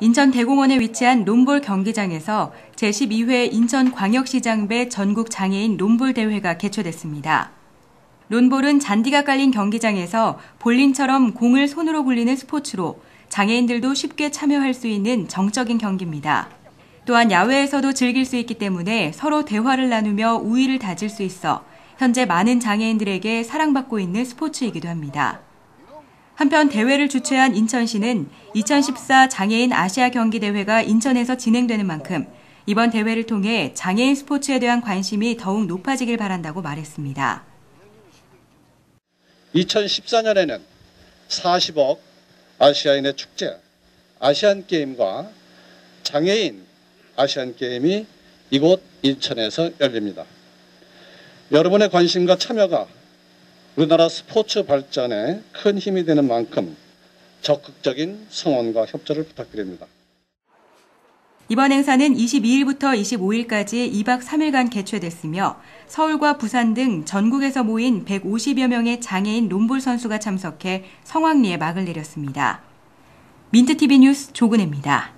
인천 대공원에 위치한 롬볼 경기장에서 제12회 인천광역시장배 전국 장애인 롬볼 대회가 개최됐습니다. 론볼은 잔디가 깔린 경기장에서 볼링처럼 공을 손으로 굴리는 스포츠로 장애인들도 쉽게 참여할 수 있는 정적인 경기입니다. 또한 야외에서도 즐길 수 있기 때문에 서로 대화를 나누며 우위를 다질 수 있어 현재 많은 장애인들에게 사랑받고 있는 스포츠이기도 합니다. 한편 대회를 주최한 인천시는 2014 장애인 아시아 경기 대회가 인천에서 진행되는 만큼 이번 대회를 통해 장애인 스포츠에 대한 관심이 더욱 높아지길 바란다고 말했습니다. 2014년에는 40억 아시아인의 축제 아시안 게임과 장애인 아시안 게임이 이곳 인천에서 열립니다. 여러분의 관심과 참여가 우리나라 스포츠 발전에 큰 힘이 되는 만큼 적극적인 성원과 협조를 부탁드립니다. 이번 행사는 22일부터 25일까지 2박 3일간 개최됐으며 서울과 부산 등 전국에서 모인 150여 명의 장애인 롬볼 선수가 참석해 성황리에 막을 내렸습니다. 민트TV 뉴스 조근혜입니다.